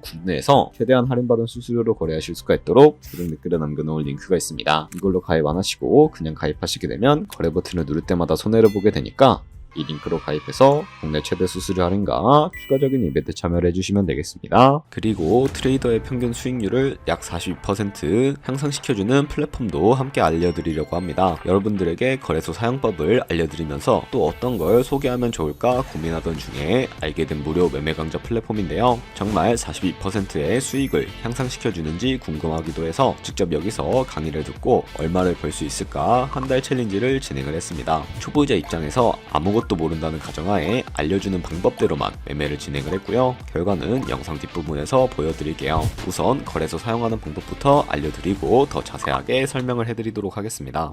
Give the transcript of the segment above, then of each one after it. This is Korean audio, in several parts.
국내에서 최대한 할인받은 수수료로 거래하실 수가 있도록 구독 댓글에 남겨놓을 링크가 있습니다. 이걸로 가입 안 하시고 그냥 가입하시게 되면 거래 버튼을 누를 때마다 손해를 보게 되니까 이 링크로 가입해서 국내 최대 수수료 할인과 추가적인 이벤트 참여를 해주시면 되겠습니다. 그리고 트레이더의 평균 수익률을 약 42% 향상시켜주는 플랫폼도 함께 알려드리려고 합니다. 여러분들에게 거래소 사용법을 알려드리면서 또 어떤 걸 소개하면 좋을까 고민하던 중에 알게 된 무료 매매 강좌 플랫폼인데요. 정말 42%의 수익을 향상시켜주는지 궁금하기도 해서 직접 여기서 강의를 듣고 얼마를 벌 수 있을까 한 달 챌린지를 진행을 했습니다. 초보자 입장에서 아무것도 모른다는 가정하에 알려주는 방법대로만 매매를 진행을 했고요. 결과는 영상 뒷부분에서 보여드릴게요. 우선 거래소 사용하는 방법부터 알려드리고 더 자세하게 설명을 해드리도록 하겠습니다.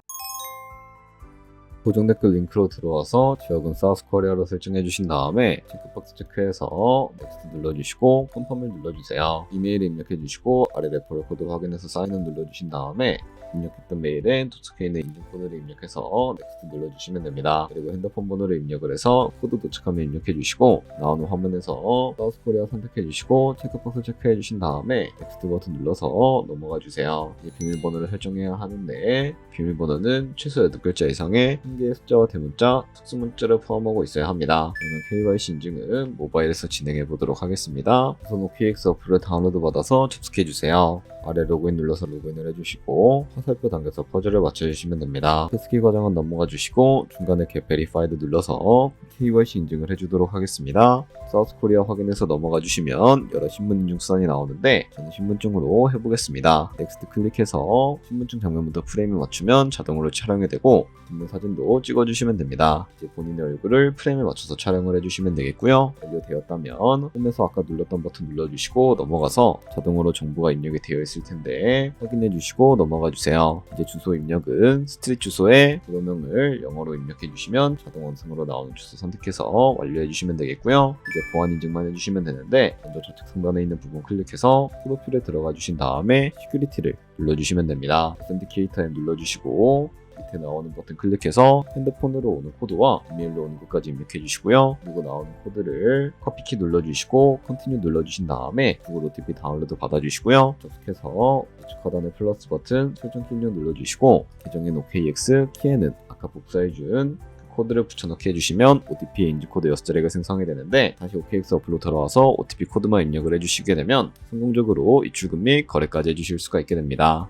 고정 댓글 링크로 들어와서 지역은 사우스 코리아로 설정해 주신 다음에 체크박스 체크해서 넥스트 눌러주시고 컨펌을 눌러주세요. 이메일 입력해 주시고 아래 레퍼럴 코드 확인해서 사인을 눌러주신 다음에 입력했던 메일에 도착해 있는 인증 코드를 입력해서 넥스트 눌러주시면 됩니다. 그리고 핸드폰 번호를 입력을 해서 코드 도착하면 입력해 주시고 나오는 화면에서 사우스 코리아 선택해 주시고 체크박스 체크해 주신 다음에 넥스트 버튼 눌러서 넘어가 주세요. 이제 비밀번호를 설정해야 하는데 비밀번호는 최소 8글자 이상의 한 개의 숫자와 대문자, 특수문자를 포함하고 있어야 합니다. 그러면 KYC 인증은 모바일에서 진행해 보도록 하겠습니다. 우선 OKX 어플을 다운로드 받아서 접속해 주세요. 아래 로그인 눌러서 로그인을 해주시고 화살표 당겨서 퍼즐을 맞춰주시면 됩니다. 패스키 과정은 넘어가 주시고 중간에 get verified 눌러서 KYC 인증을 해주도록 하겠습니다. 사우스 코리아 확인해서 넘어가 주시면 여러 신분 인증 수단이 나오는데 저는 신분증으로 해보겠습니다. 넥스트 클릭해서 신분증 장면부터 프레임에 맞추면 자동으로 촬영이 되고 있는 사진도 찍어주시면 됩니다. 이제 본인의 얼굴을 프레임에 맞춰서 촬영을 해주시면 되겠고요. 완료되었다면 홈에서 아까 눌렀던 버튼 눌러주시고 넘어가서 자동으로 정보가 입력이 되어 있을 텐데 확인해 주시고 넘어가 주세요. 이제 주소 입력은 스트릿 주소에 도로명을 영어로 입력해 주시면 자동 원성으로 나오는 주소 선택해서 완료해 주시면 되겠고요. 이제 보안 인증만 해 주시면 되는데 먼저 좌측 상단에 있는 부분 클릭해서 프로필에 들어가 주신 다음에 시큐리티를 눌러주시면 됩니다. 오센티케이터에 눌러주시고 밑에 나오는 버튼 클릭해서 핸드폰으로 오는 코드와 이메일로 오는 것까지 입력해 주시고요. 그리고 나오는 코드를 커피키 눌러주시고 컨티뉴 눌러주신 다음에 구글 OTP 다운로드 받아주시고요. 접속해서 우측 하단의 플러스 버튼 설정 키 입력 눌러주시고 계정인 OKX 키에는 아까 복사해준 그 코드를 붙여넣기 해주시면 OTP 인지 코드 6자리가 생성이 되는데 다시 OKX 어플로 들어와서 OTP 코드만 입력을 해주시게 되면 성공적으로 입출금 및 거래까지 해주실 수가 있게 됩니다.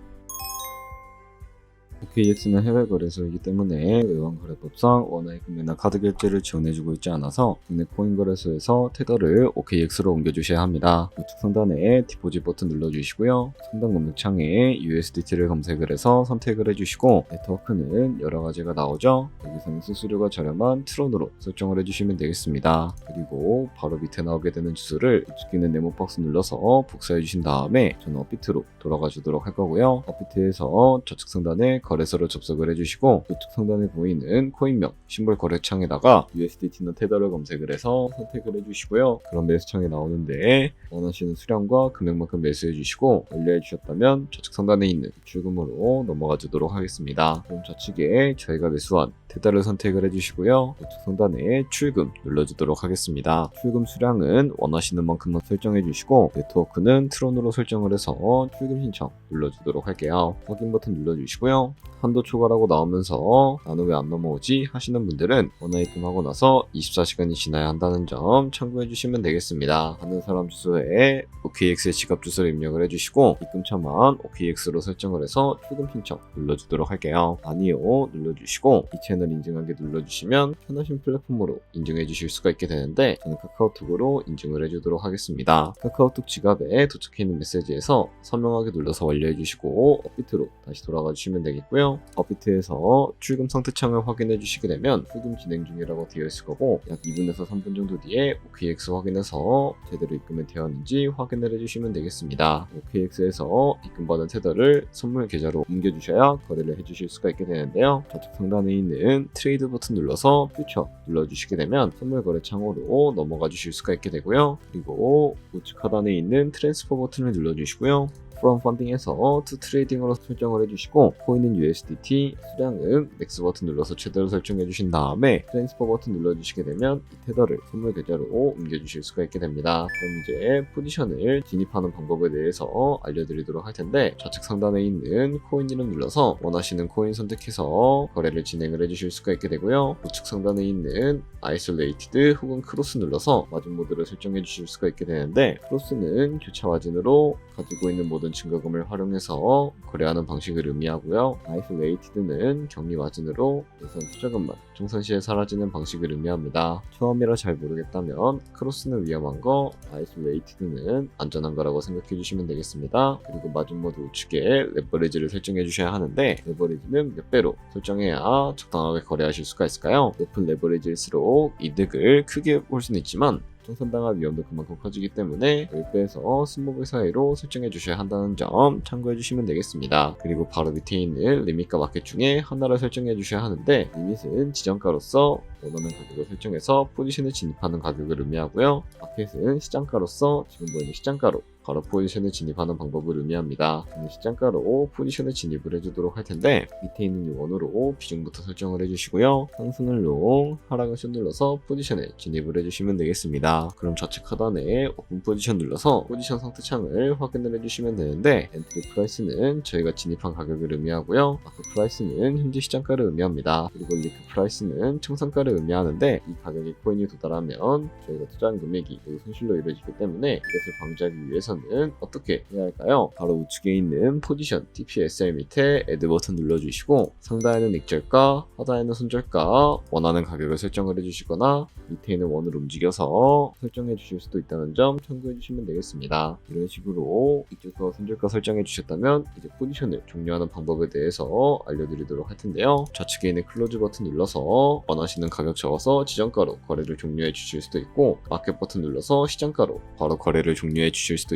OKX는 해외 거래소이기 때문에 외환거래법상 원화의 금매나 카드 결제를 지원해주고 있지 않아서 국내 코인 거래소에서 테더를 OKX로 옮겨주셔야 합니다. 우측 상단에 디포짓 버튼 눌러주시고요. 상단 검색 창에 USDT를 검색을 해서 선택을 해주시고 네트워크는 여러 가지가 나오죠. 여기서는 수수료가 저렴한 트론으로 설정을 해주시면 되겠습니다. 그리고 바로 밑에 나오게 되는 주소를 우측에 있는 네모 박스 눌러서 복사해 주신 다음에 저는 업비트로 돌아가 주도록 할 거고요. 업비트에서 좌측 상단에 거래소로 접속을 해주시고 우측 상단에 보이는 코인명 심볼 거래창에다가 USDT나 테더를 검색을 해서 선택을 해주시고요. 그런 매수창이 나오는데 원하시는 수량과 금액만큼 매수해 주시고 완료해 주셨다면 좌측 상단에 있는 출금으로 넘어가 주도록 하겠습니다. 그럼 좌측에 저희가 매수한 테더를 선택을 해주시고요. 우측 상단에 출금 눌러주도록 하겠습니다. 출금 수량은 원하시는 만큼만 설정해 주시고 네트워크는 트론으로 설정을 해서 출금 신청 눌러주도록 할게요. 확인 버튼 눌러주시고요. 한도 초과라고 나오면서 나는 왜 안 넘어오지 하시는 분들은 원화 입금 하고 나서 24시간이 지나야 한다는 점 참고해 주시면 되겠습니다. 하는 사람 주소에 OKX의 지갑 주소를 입력을 해주시고 입금처만 OKX로 설정을 해서 출금 신청 눌러주도록 할게요. 아니요 눌러주시고 이 채널 인증하게 눌러주시면 편하신 플랫폼으로 인증해 주실 수가 있게 되는데 저는 카카오톡으로 인증을 해주도록 하겠습니다. 카카오톡 지갑에 도착해 있는 메시지에서 서명하게 눌러서 완료해 주시고 업비트로 다시 돌아가 주시면 되겠고 요. 되는데요. 버피트에서 출금 상태창을 확인해 주시게 되면 출금 진행 중이라고 되어 있을 거고 약 2분에서 3분 정도 뒤에 OKX 확인해서 제대로 입금이 되었는지 확인을 해주시면 되겠습니다. OKX에서 입금받은 테더를 선물 계좌로 옮겨주셔야 거래를 해주실 수가 있게 되는데요. 좌측 상단에 있는 트레이드 버튼 눌러서 퓨처 눌러주시게 되면 선물 거래 창으로 넘어가 주실 수가 있게 되고요. 그리고 우측 하단에 있는 트랜스퍼 버튼을 눌러주시고요. From 펀딩에서 to 트레이딩으로 설정을 해주시고 코인은 USDT, 수량은 넥스 버튼 눌러서 최대로 설정해 주신 다음에 트랜스퍼 버튼 눌러주시게 되면 이 테더를 선물 계좌로 옮겨주실 수가 있게 됩니다. 그럼 이제 포지션을 진입하는 방법에 대해서 알려드리도록 할 텐데 좌측 상단에 있는 코인 이름 눌러서 원하시는 코인 선택해서 거래를 진행을 해주실 수가 있게 되고요. 우측 상단에 있는 아이솔레이티드 혹은 크로스 눌러서 마진 모드를 설정해 주실 수가 있게 되는데 크로스는 교차 마진으로 가지고 있는 모든 증거금을 활용해서 거래하는 방식을 의미하고요. 아이솔레이티드는 격리 마진으로 예선 투자금만 정산 시에 사라지는 방식을 의미합니다. 처음이라 잘 모르겠다면 크로스는 위험한 거, 아이솔레이티드는 안전한 거라고 생각해 주시면 되겠습니다. 그리고 마진 모드 우측에 레버리지를 설정해 주셔야 하는데 레버리지는 몇 배로 설정해야 적당하게 거래하실 수가 있을까요? 높은 레버리지일수록 이득을 크게 볼 수는 있지만 청산당할 위험도 그만큼 커지기 때문에 10배에서 20배 사이로 설정해 주셔야 한다는 점 참고해 주시면 되겠습니다. 그리고 바로 밑에 있는 리밋과 마켓 중에 하나를 설정해 주셔야 하는데 리밋은 지정가로서 원하는 가격을 설정해서 포지션에 진입하는 가격을 의미하고요. 마켓은 시장가로서 지금 보이는 시장가로 바로 포지션에 진입하는 방법을 의미합니다. 시장가로 포지션에 진입을 해주도록 할 텐데 밑에 있는 요원으로 비중부터 설정을 해주시고요. 상승을 롱, 하락을 션 눌러서 포지션에 진입을 해주시면 되겠습니다. 그럼 좌측 하단에 오픈 포지션 눌러서 포지션 상태 창을 확인을 해주시면 되는데 엔트리 프라이스는 저희가 진입한 가격을 의미하고요. 마크 프라이스는 현재 시장가를 의미합니다. 그리고 리크 프라이스는 청산가를 의미하는데 이 가격의 코인이 도달하면 저희가 투자한 금액이 손실로 이루어지기 때문에 이것을 방지하기 위해서는 어떻게 해야 할까요? 바로 우측에 있는 포지션 TPSL 밑에 애드 버튼 눌러주시고 상단에는 익절가, 하단에는 손절가 원하는 가격을 설정을 해주시거나 밑에 있는 원을 움직여서 설정해 주실 수도 있다는 점 참고해 주시면 되겠습니다. 이런 식으로 익절가, 손절가 설정해 주셨다면 이제 포지션을 종료하는 방법에 대해서 알려드리도록 할 텐데요. 좌측에 있는 클로즈 버튼 눌러서 원하시는 가격 적어서 지정가로 거래를 종료해 주실 수도 있고 마켓 버튼 눌러서 시장가로 바로 거래를 종료해 주실 수도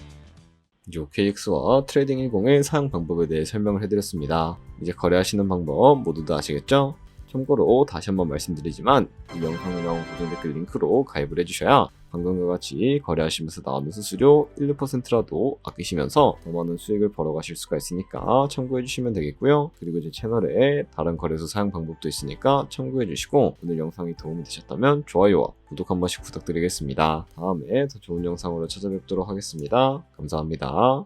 OKX와 트레이딩 10의 사용 방법에 대해 설명을 해드렸습니다. 이제 거래하시는 방법 모두 다 아시겠죠? 참고로 다시 한번 말씀드리지만 이 영상에 나온 고정 댓글 링크로 가입을 해주셔야 방금과 같이 거래하시면서 나오는 수수료 1, 2%라도 아끼시면서 더 많은 수익을 벌어가실 수가 있으니까 참고해주시면 되겠고요. 그리고 이제 채널에 다른 거래소 사용 방법도 있으니까 참고해주시고 오늘 영상이 도움이 되셨다면 좋아요와 구독 한 번씩 부탁드리겠습니다. 다음에 더 좋은 영상으로 찾아뵙도록 하겠습니다. 감사합니다.